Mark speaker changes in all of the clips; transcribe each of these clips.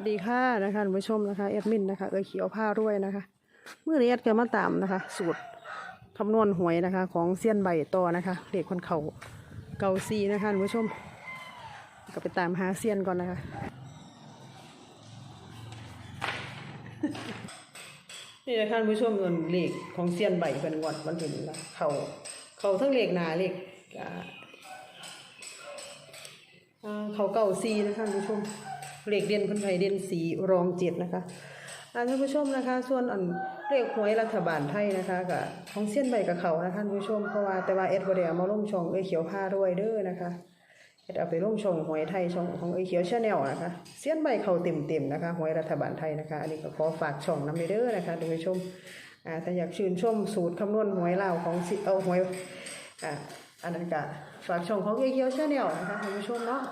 Speaker 1: วัสดีค่ะนะคะท่านผู้ชมนะคะแอดมินนะคะเออเขียวผ้ารวยนะคะเมื่อนี้แอดก็มาตามนะคะ สูตรคำนวณหวยนะคะ ของเซียนใบต่อนะคะเลขคนเขาเกาซีนะคะท่านผู้ชม ก็ไปตามหาเซียนก่อนนะคะนี่นะคะท่านผู้ชมเงินเลขของเซียนใบเป็นงวดวันถึงนะเขาเขาทั้งเลขหนาเลขเขาเก่าซีนะคะท่านผู้ชม เลขเด่นคนไทยเด่นสีรองเจ็ดนะคะท่านผู้ชมนะคะ ส่วนอันเลขหวยรัฐบาลไทยนะคะกับของเส้นใบกับเขานะคะท่านผู้ชมเพราะว่าแต่ว่าเอ็ดบเดีมาล่มช่องเอ้ยเขียวผ้ารวยเด้อนะคะเอ็ดเอาไปล่มช่องหวยไทยช่องของเอ้ยเขียวชาแนลนะคะเส้นใบเขาเต็มเต็มๆนะคะหวยรัฐบาลไทยนะคะ อันนี้ก็ขอฝากช่องน้ำเด้อนะคะท่านผู้ชมอ่าถ้าอยากชื่นชมสูตรคำนวณหวยเล่าของเอาหวยอ่าอันนั้นก็ฝากช่องของเอ้เขียวชาแนลนะคะท่านผู้ชมเนาะ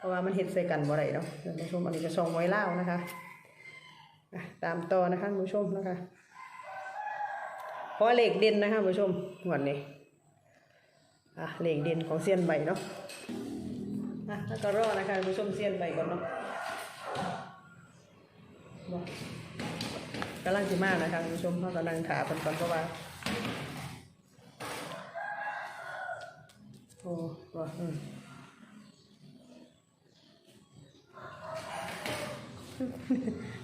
Speaker 1: เพราะว่ามันเห็ดใส่กันบ่ได้เนาะท่านผู้ชมอันนี้จะส่งไว้เล่านะคะตามต่อนะคะท่านผู้ชมนะคะเพราะเหล็กเด่นนะคะท่านผู้ชมหวนนี้อะเหล็กเด่นของเซียนใบเนาะอะแล้วก็รอนะคะท่านผู้ชมเซียนใบก่อนเนาะกำลังสิมานะคะท่านผู้ชมเขากำลังขาเป็นก่อนเพราะว่าโอ้ว่าอืม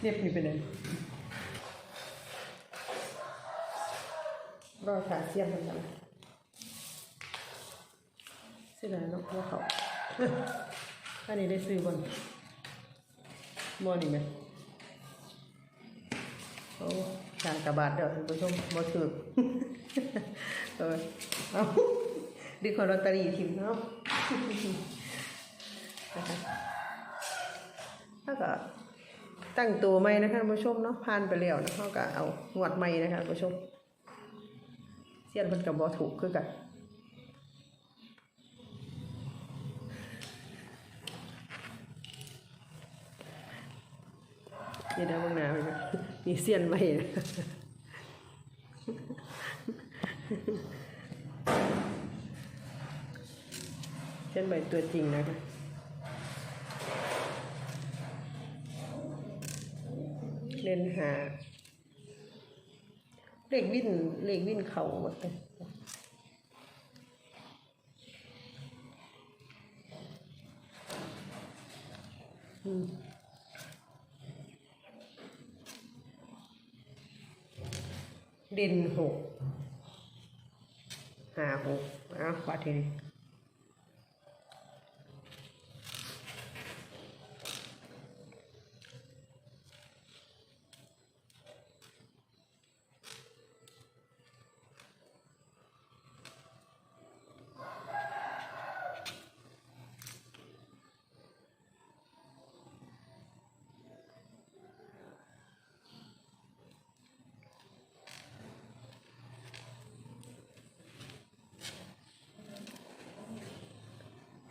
Speaker 1: เรียบนี่ไปเลยรอขาเสียมกันนะเสียดายเนาะว่าเขาอันนี้ได้ซื้อบนมอนี่ไหมโอ้ทางกระบาดเดี๋ยวท่านผู้ชมบ่ถือเออเอาดึกของลอตเตอรี่ทิมเนาะนะคะถ้าก็ ตั้งตัวใหม่นะคะผู้ชมเนาะผ่านไปแล้วนะเขาก็เอางวดใหม่นะคะผู้ชมเสียนเพิ่นกับบอถูกคือกันนี่ได้บ้างนาไปนะมีเสียนใหม่นะเสียนใหม่ตัวจริงนะคะ เล่นหาเลขวิ่นเลขวิ่นเขาหมดเลยอืมเด่นหกหาหกอ้าวว่าทีนี้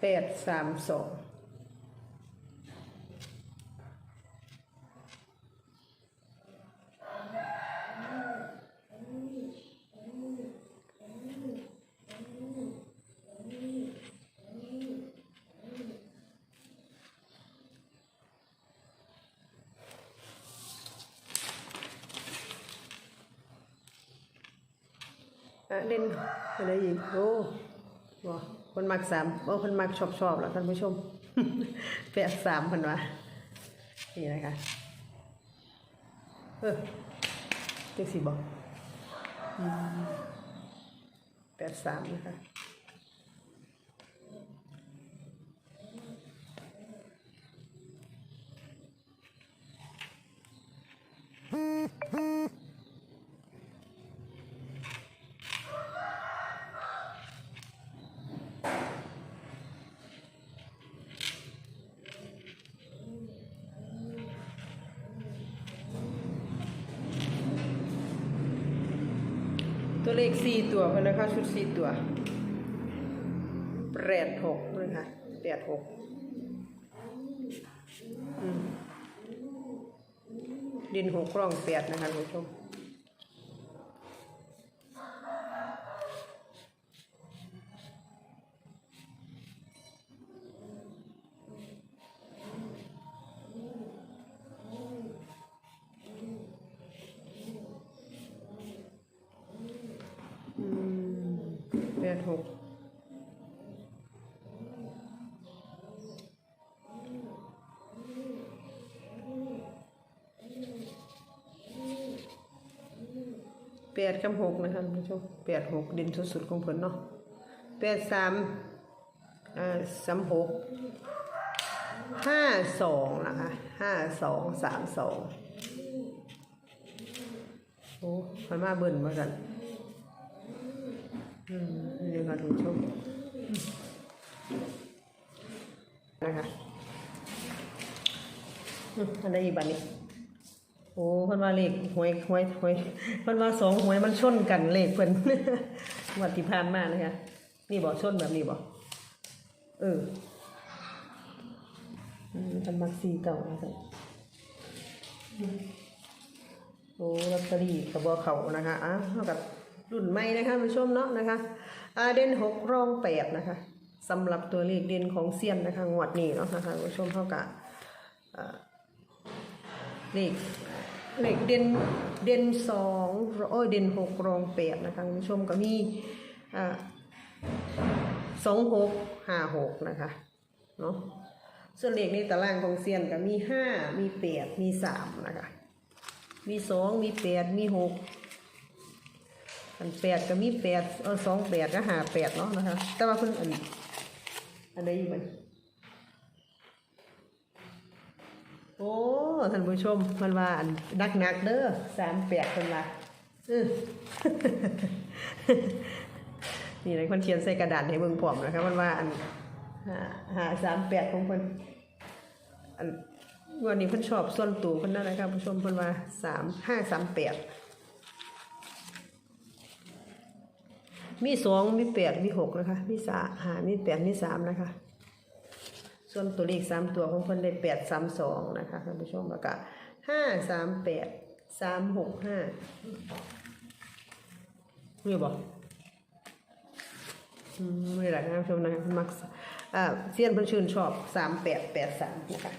Speaker 1: ปดสามสองอะเล่นอะไรอีกโอ้ บ่คนมักสามโอ้คนมักชอบชอบแล้วท่านผู้ชมแปดสามคนวะนี่นะคะเออเจ็กสี่บอกแปดสามนะคะ ตัวเลขสี่ตัวพนะคะ ชุดสี่ตัวแปดหกนะคะแปดหกดินหกกล้องแปดนะคะคุณผู้ชม แปดหกแปดกับหกนะคะท่านผู้ชมแปดหกด่นสุดๆของเพิ่นเนาะแปดสามอ่าสามหกห้าสองนะคะห้าสองสามสองโอ้มันมาเบิ่นมากัน อืมนี่ค่ะท่านผู้ชมนะคะอืมอันใดอีกบัดนี้ โอ้เพิ่นว่าเลขหวยหวยหวยเพิ่นว่าสองหวยมันชนกันเลขเพิ่นวัที่ผ่านมากนะคะนี่บ่ชนแบบนี้บ่เอออืมเพิ่นมักสีเก่านะคะโอ้ลอตเตอรี่กับบ่เขานะคะอะเท่ากับ รุ่นใหม่นะคะผู้ชมเนาะนะคะอ่าเด่นหกรองแปดนะคะสำหรับตัวเลขเด่นของเซียนนะคะงวดนี้เนาะนะคะผู้ชมเท่ากับเลขเลขเด่นเด่นสองโอ้ยเด่นหกรองแปดนะคะคุณผู้ชมก็มีอ่าสองหกห้าหกนะคะเนาะส่วนเลขในตารางของเซียนก็มีห้ามีแปดมีสามนะคะมีสองมีแปดมีหก อันแปดก็มีแปดเออสองแปดก็หาแปดเนาะนะคะ แต่ว่าเพิ่นอันอันใดอยู่มันโอ้ท่านผู้ชมมันว่าอันนักหนักเด้อสามแปดคนละนี่เลยคนเขียนใส่กระดาษให้เบิ่งพร้อมนะคะมันว่าอันหาหาสามแปดของคนอันวันนี้เพิ่นชอบส่วนตัวเพิ่นนั่นนะครับผู้ชมเพิ่นว่าสามห้าสามแปด มีสองมีแปดมีหกนะคะ มีสาหามีแปดมีสามนะคะ ส่วนตัวเลขสามตัวของเพิ่นได้แปดสามสองนะคะท่านผู้ชมแล้วก็ห้าสามแปดสามหกห้ามีบอกอืมไม่หลายท่านผู้ชมนะคะมักเซียนเพิ่นชื่นชอบสามแปดแปดสามนะคะ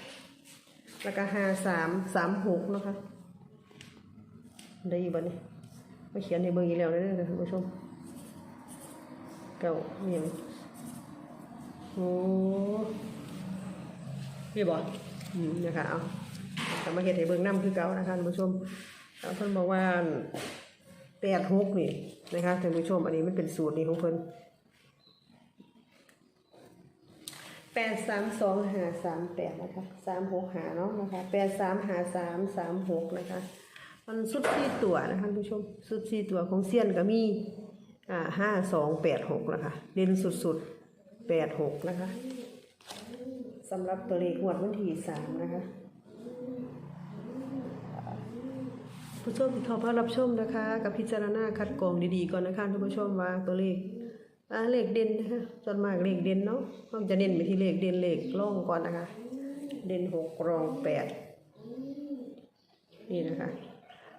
Speaker 1: แล้วก็ห้าสามสามหกนะคะได้อยู่บ้านี้มาเขียนในเบอร์อีกแล้วเด้อท่านผู้ชม เก้าเมียโอ้พี่บอกอืมนะคะเอาแต่มาเห็นให้เบิ่งน้ำคือเก่านะคะท่านผู้ชมแล้วเพิ่นบอกว่าแปดหกนี่นะคะท่านผู้ชมอันนี้มันเป็นสูตรนี่ของเพิ่นแปดสามสองหาสามแปดนะคะสามหกหาเนาะนะคะแปดสามหาสามสามหกนะคะ มันสุดที่ตัวนะคะท่านผู้ชมสุดที่ตัวของเซียนก็มี อ่าห้าสองแปดหกนะคะเด่นสุดๆแปดหกนะคะสำหรับตัวเลขงวดวันที่สามนะคะผู้ชมที่เขาพารับชมนะคะ กับพิจารณาคัดกรองดีๆก่อนนะคะท่านผู้ชมว่าตัวเลขอ่าเลขเด่นนะคะส่วนมากเลขเด่นเนาะเราจะเน้นไปที่เลขเด่นเลขล่องก่อนนะคะ เด่นหกรองแปดนี่นะคะ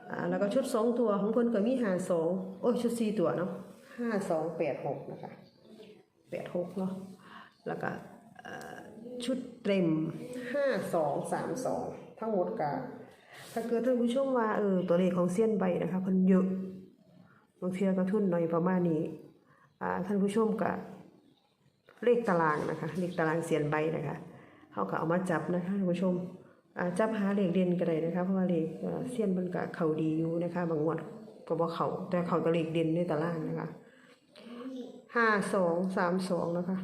Speaker 1: อ่าแล้วก็ชุดสองตัวของคนก็มีหาสองโอ้ยชุดสี่ตัวเนาะ ห้าสองแปดหกนะคะแปดหกเนาะแล้วก็ชุดเต็มห้าสองสามสองทั้งหมดกะถ้าเกิดท่านผู้ชมว่าเออตัวเลขของเซียนใบนะคะมันเยอะบางเทีก็ทุนหน่อยประมาณนี้อ่าท่านผู้ชมกะเลขตารางนะคะเลขตารางเซียนใบนะคะเขาก็เอามาจับนะคะท่านผู้ชมจับหาเลขเด่นก็ได้นะคะเพราะว่าเลขเอ่อเซียนมันกะเขาดีอยู่นะคะ บางงวดก็บอกเขาแต่เขาก็เลขเด่นในตารางนะคะ ห้าสองสามสองนะคะ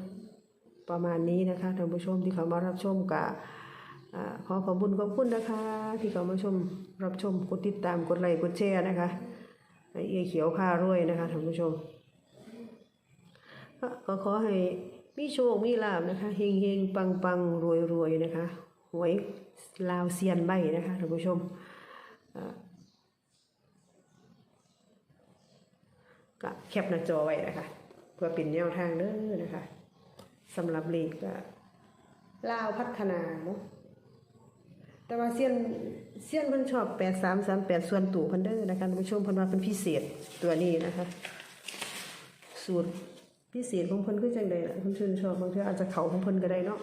Speaker 1: ประมาณนี้นะคะท่านผู้ชมที่เขามารับชมกะอ่าขอขอบคุญขอบคุณนะคะ ที่เขามาชมรับชมกดติดตามกดไลค์กดแชร์นะคะให้เอเขียวผ้ารวยนะคะท่านผู้ชมก็ขอให้มีโชคมีลาบนะคะเฮงเฮงปังปังรวยรวยนะคะหวยลาวเซียนใบนะคะท่านผู้ชมก็แคปหน้าจอไว้นะคะ เพื่อเป็นแนวทางเด้อนะคะสำหรับเลขก็ลาวพัฒนาเนาะแต่ว่าเซียนเซียนเพิ่นชอบแปดสามสามแปดส่วนตู่เพิ่นเด้อนะคะท่านผู้ชมเพิ่นว่าเป็นพิเศษตัวนี้นะคะ สูตรพิเศษของเพิ่นคือจังใดล่ะเพิ่นชื่นชอบ บางทีอาจจะเข่าของเพิ่นก็ได้เนาะ